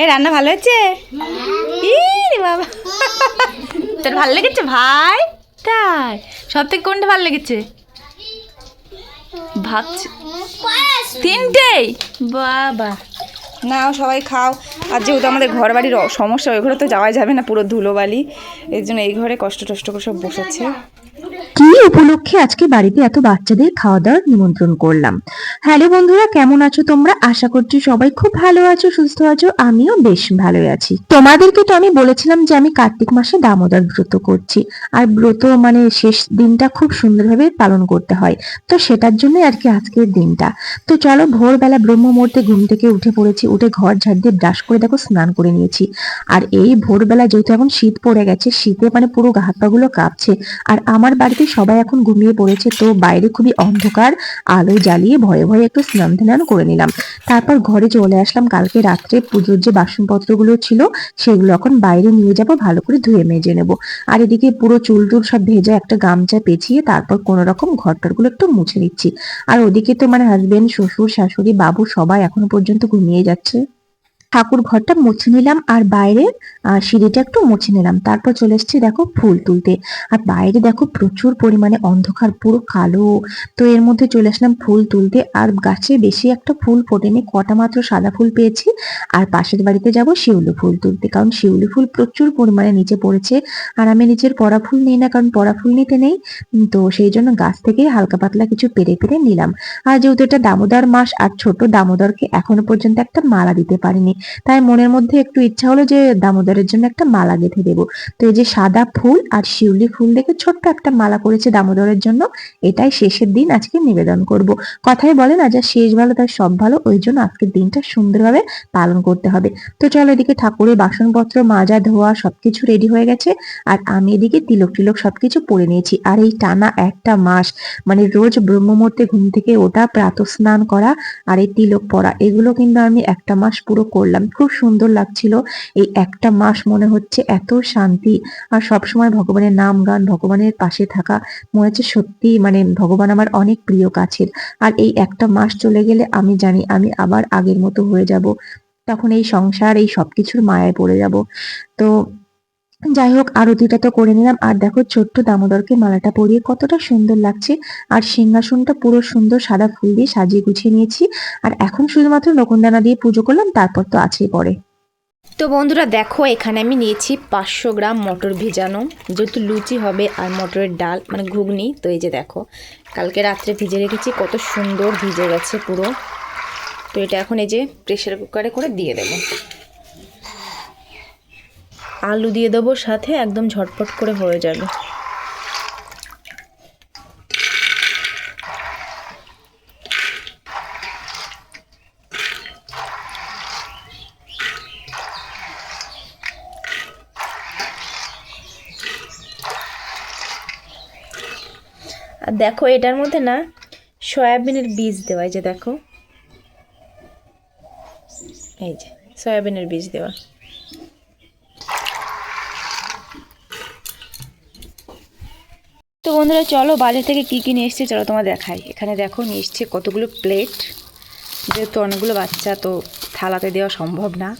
এই রান্না ভালো হয়েছে? ইরে বাবা। তোর ভালো লেগেছে ভাই? তাই। সব থেকে কোনটা ভালো লেগেছে? ভাবছি তিনটেই বাবা। নাও সবাই খাও। আর যেহেতু আমাদের ঘর বাড়ির সমস্যা, ওই ঘরে তো যাওয়া যাবে না, পুরো ধুলোবালি। এর জন্য এই ঘরে কষ্ট টষ্ট করে সব বসেছে। কি উপলক্ষে আজকে বাড়িতে এত বাচ্চাদের খাওয়া দাওয়ার নিমন্ত্রণ করলাম? হ্যালো বন্ধুরা, কেমন আছো তোমরা? আশা করছি সবাই খুব ভালো আছো, সুস্থ আছো, আমিও বেশ ভালোই আছি। তোমাদেরকে তো আমি বলেছিলাম যে আমি কার্তিক মাসে দামোদর ব্রত করছি। আর ব্রত মানে শেষ দিনটা খুব সুন্দরভাবে পালন করতে হয়। তো সেটার জন্য আর কি আজকের দিনটা। তো চলো, ভোরবেলা ব্রহ্ম মুহূর্তে ঘুম থেকে উঠে পড়েছি, উঠে ঘর ঝাড় দিয়ে ব্রাশ করে দেখো, স্নান করে নিয়েছি। আর এই ভোরবেলা যেহেতু এখন শীত পড়ে গেছে, শীতে মানে পুরো গা পাগুলো কাঁপছে। আর আমার বাড়িতে সবাই এখন ঘুমিয়ে পড়েছে, তো বাইরে খুবই অন্ধকার আলো জ্বালিয়ে ভয়ে ভয়ে একটু স্নান ধান করে নিলাম। তারপর ঘরে চলে আসলাম, কালকে রাত্রে পুজোর যে বাসনপত্রগুলো ছিল, সেগুলো এখন বাইরে নিয়ে যাব, ভালো করে ধুয়ে মেজে নেব। আর এদিকে পুরো চুল টুল সব ভেজা একটা গামছা পেঁচিয়ে তারপর কোনো রকম ঘরটারগুলো একটু মুছে নিচ্ছি। আর ওদিকে তো মানে হাজবেন্ড শ্বশুর, শাশুড়ি, বাবু সবাই এখনও পর্যন্ত ঘুমিয়ে যাচ্ছে। ঠাকুর ঘরটা মুছে নিলাম আর বাইরে সিঁড়িটা একটু মুছে নিলাম। তারপর চলে এসেছি দেখো ফুল তুলতে। আর বাইরে দেখো প্রচুর পরিমাণে অন্ধকার, পুরো কালো। তো এর মধ্যে চলে আসলাম ফুল তুলতে। আর গাছে বেশি একটা ফুল ফোটেনি, কটা মাত্র সাদা ফুল পেয়েছি। আর পাশের বাড়িতে যাব শিউলি ফুল তুলতে, কারণ শিউলি ফুল প্রচুর পরিমাণে নিচে পড়েছে। আর আমি নিচের পড়া ফুল নিই না, কারণ পরা ফুল নিতে নেই। তো সেই জন্য গাছ থেকে হালকা পাতলা কিছু পেরে পেরে নিলাম। আর যেহেতু এটা দামোদর মাস, আর ছোট দামোদরকে এখনও পর্যন্ত একটা মালা দিতে পারিনি। তাই মনের মধ্যে একটু ইচ্ছা হলো যে দামোদরের জন্য একটা মালা গেঁথে দেবো। তো এই যে সাদা ফুল আর শিউলি ফুল দেখে ছোট্ট একটা মালা করেছে দামোদরের জন্য, এটাই শেষের দিন আজকে নিবেদন করব। কথায় বলে না যা শেষ ভালো তার সব ভালো, ওই জন্য আজকের দিনটা সুন্দরভাবে পালন করতে হবে। তো চলো এদিকে ঠাকুরের বাসনপত্র, মাজা, ধোয়া সবকিছু রেডি হয়ে গেছে, আর আমি এদিকে তিলক টিলক সবকিছু পরে নিয়েছি। আর এই টানা একটা মাস মানে রোজ ব্রহ্ম মুহূর্তে ঘুম থেকে ওটা প্রাত স্নান করা আর এই তিলক পরা এগুলো কিন্তু আমি একটা মাস পুরো করলাম। খুব সুন্দর লাগছিল। এই একটা মাস মনে হচ্ছে এত শান্তি। আর সবসময় ভগবানের নাম গান, ভগবানের পাশে থাকা, মনে হচ্ছে সত্যি মানে ভগবান আমার অনেক প্রিয় কাছের। আর এই একটা মাস চলে গেলে আমি জানি আমি আবার আগের মতো হয়ে যাব। তখন এই সংসার, এই সবকিছুর মায়ায় পড়ে যাব। তো যাই হোক আরতিটা তো করে নিলাম। আর দেখো, ছোট্ট দামোদরকে মালাটা পরিয়ে কতটা সুন্দর লাগছে। আর সিংহাসনটা পুরো সুন্দর সাদা ফুল দিয়ে সাজিয়ে গুছিয়ে নিয়েছি। আর এখন শুধুমাত্র নকুনদানা দিয়ে পুজো করলাম, তারপর তো আছেই পরে। তো বন্ধুরা, দেখো, এখানে আমি নিয়েছি পাঁচশো গ্রাম মটর ভিজানো। যেহেতু লুচি হবে আর মটরের ডাল মানে ঘুগনি, তো এই যে দেখো, কালকে রাত্রে ভিজে রেখেছি, কত সুন্দর ভিজে গেছে পুরো। তো এটা এখন এই যে প্রেশার কুকারে করে দিয়ে দেবো। আলু দিয়ে দেবো, সাথে একদম ঝটপট করে হয়ে যাবে। আর দেখো, এটার মধ্যে না সয়াবিনের বীজ দেওয়া যে দেখো। এই যে, সয়াবিনের বীজ দেওয়া। বন্ধুরা, চলো বাজার থেকে কী কী নিয়ে এসছে চলো তোমার দেখাই। এখানে দেখো, নিয়ে এসছে কতগুলো প্লেট যেহেতু অনেকগুলো বাচ্চা, তো থালাতে দেওয়া সম্ভব না।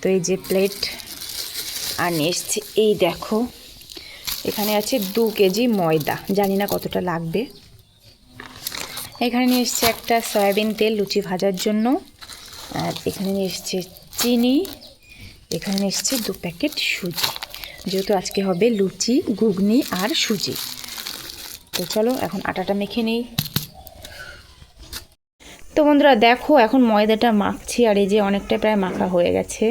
তো এই যে প্লেট আর নিয়ে এসছে এই দেখো, এখানে আছে দু কেজি ময়দা, জানি না কতটা লাগবে। এখানে নিয়ে এসছে একটা সয়াবিন তেল লুচি ভাজার জন্য, আর এখানে নিয়ে এসছে চিনি, এখানে এসছে দু প্যাকেট সুজি। যেহেতু আজকে হবে লুচি, ঘুগনি আর সুজি। তো চলো, এখন আটাটা মেখে নিই। তো বন্ধুরা, দেখো, এখন ময়দাটা মাখছি, আর এই যে অনেকটা প্রায় মাখা হয়ে গেছে।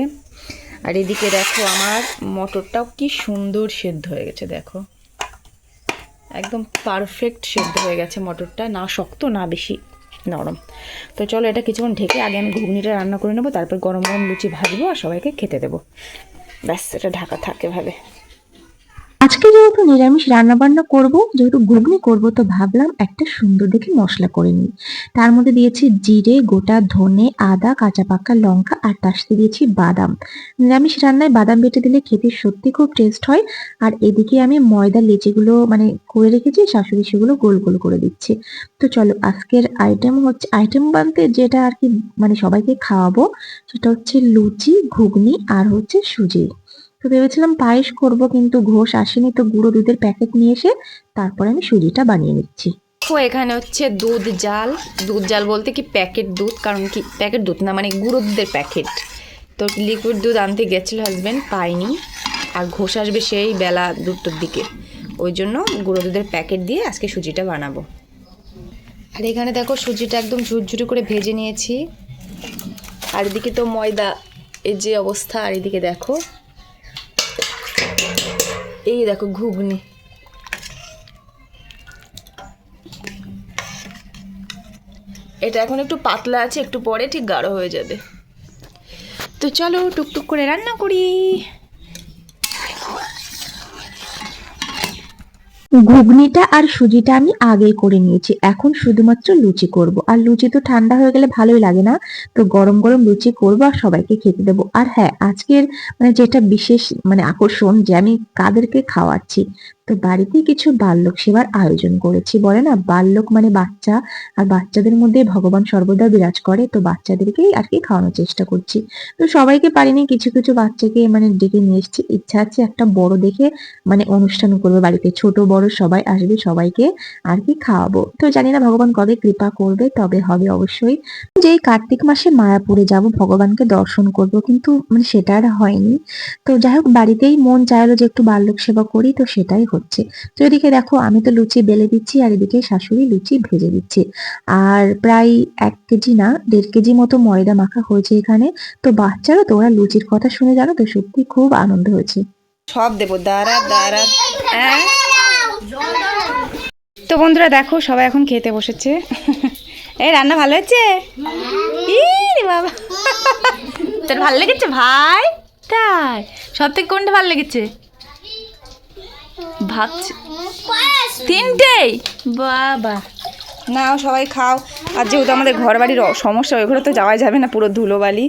আর এদিকে দেখো, আমার মটরটাও কি সুন্দর সেদ্ধ হয়ে গেছে, দেখো। একদম পারফেক্ট সেদ্ধ হয়ে গেছে মটরটা, না শক্ত, না বেশি নরম। তো চলো, এটা কিছুক্ষণ ঢেকে আগে আমি ঘুগনিটা রান্না করে নেব, তারপর গরম গরম লুচি ভাজবো আর সবাইকে খেতে দেবো। ব্যাস, এটা ঢাকা থাকে ভাবে আজকে যেহেতু নিরামিষ রান্না বান্না করব, যেহেতু ঘুগনি করব, তো ভাবলাম একটা সুন্দর দেখে মশলা করে নিই। তার মধ্যে দিয়েছি জিরে, গোটা ধনে, আদা, কাঁচা পাকা লঙ্কা আর তার সাথে দিয়েছি বাদাম। নিরামিষ রান্নায় বাদাম বেটে দিলে খেতে সত্যি খুব টেস্ট হয়। আর এদিকে আমি ময়দা, লেচিগুলো মানে করে রেখেছি, শাশুড়ি সেগুলো গোল গোল করে দিচ্ছি। তো চলো, আজকের আইটেম হচ্ছে আইটেম বলতে যেটা আর কি মানে সবাইকে খাওয়াবো, সেটা হচ্ছে লুচি, ঘুগনি আর হচ্ছে সুজি। তো ভেবেছিলাম পায়েস করব, কিন্তু ঘোষ আসেনি, তো গুঁড়ো দুধের প্যাকেট নিয়ে এসে তারপরে আমি সুজিটা বানিয়ে নিচ্ছি। দেখো এখানে হচ্ছে দুধ জাল। দুধ জাল বলতে কি প্যাকেট দুধ? কারণ কি প্যাকেট দুধ না মানে গুঁড়ো দুধের প্যাকেট তো লিকুইড দুধ আনতে গেছিল হাজব্যান্ড পাইনি। আর ঘোষ আসবে সেই বেলা দুটোর দিকে। ওই জন্য গুঁড়ো দুধের প্যাকেট দিয়ে আজকে সুজিটা বানাবো। আর এখানে দেখো সুজিটা একদম ঝুরঝুরি করে ভেজে নিয়েছি। আর এদিকে তো ময়দা এর যে অবস্থা, আর এদিকে দেখো। এই দেখো ঘুগনি। এটা এখন একটু পাতলা আছে, একটু পরে ঠিক গাঢ় হয়ে যাবে। তো চলো টুকটুক করে রান্না করি। ঘুগনিটা আর সুজিটা আমি আগেই করে নিয়েছি। এখন শুধুমাত্র লুচি করব। আর লুচি তো ঠান্ডা হয়ে গেলে ভালোই লাগে না। তো গরম গরম লুচি করব আর সবাইকে খেতে দেবো। আর হ্যাঁ আজকের মানে যেটা বিশেষ মানে আকর্ষণ যে আমি কাদেরকে খাওয়াচ্ছি তো বাড়িতে কিছু বাল্যক সেবার আয়োজন করেছি, বলে না? বাল্যক মানে বাচ্চা, আর বাচ্চাদের মধ্যে ভগবান সর্বদা বিরাজ করে, তো বাচ্চাদেরকেই আর কি খাওয়ানোর চেষ্টা করছি। তো সবাইকে পারিনি, কিছু কিছু বাচ্চাকে মানে ডেকে নিয়ে এসেছি। ইচ্ছা আছে একটা বড় দেখে মানে অনুষ্ঠান করবে বাড়িতে, ছোট বড় সবাই আসবে সবাইকে আর কি খাওয়াবো। তো জানি না ভগবান কবে কৃপা করবে, তবে হবে অবশ্যই। যে কার্তিক মাসে মায়াপুরে যাব, ভগবানকে দর্শন করব, কিন্তু মানে সেটা আর হয়নি। তো যাই হোক, বাড়িতেই মন চাইলো যে একটু বাল্যক সেবা করি, তো সেটাই হচ্ছে তো এদিকে দেখো, আমি তো লুচি বেলে দিচ্ছি আর এদিকে শাশুড়ি লুচি ভেজে দিচ্ছে। আর প্রায় এক কেজি না, দেড় কেজি মতো ময়দা মাখা হয়েছে এখানে। তো বাচ্চারা তো ওরা লুচির কথা শুনে জানো তো, সত্যি খুব আনন্দ হয়েছে। সব দেবো, দাঁড়া দাঁড়া হ্যাঁ? তো বন্ধুরা দেখো, সবাই এখন খেতে বসেছে। এই, রান্না ভালো ইরে বাবা। তোর ভালো লেগেছে? ভাই, তাই। সব থেকে কোনটা ভালো লেগেছে? ভাবছি। তিনটেই? বাবা। নাও সবাই খাও। আর যেহেতু আমাদের ঘর বাড়ির সমস্যা ওই ঘরে তো যাওয়াই যাবে না পুরো ধুলোবালি।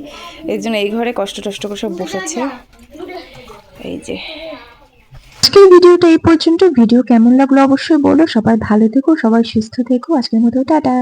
এই জন্য এই ঘরে কষ্ট টষ্ট করে সব বসেছে। এই যে। আজকের ভিডিওটা এই পর্যন্ত। ভিডিও কেমন লাগল অবশ্যই বলো। সবাই ভালো থেকো সবাই সুস্থ থেকো। আজকের মতো টাটা।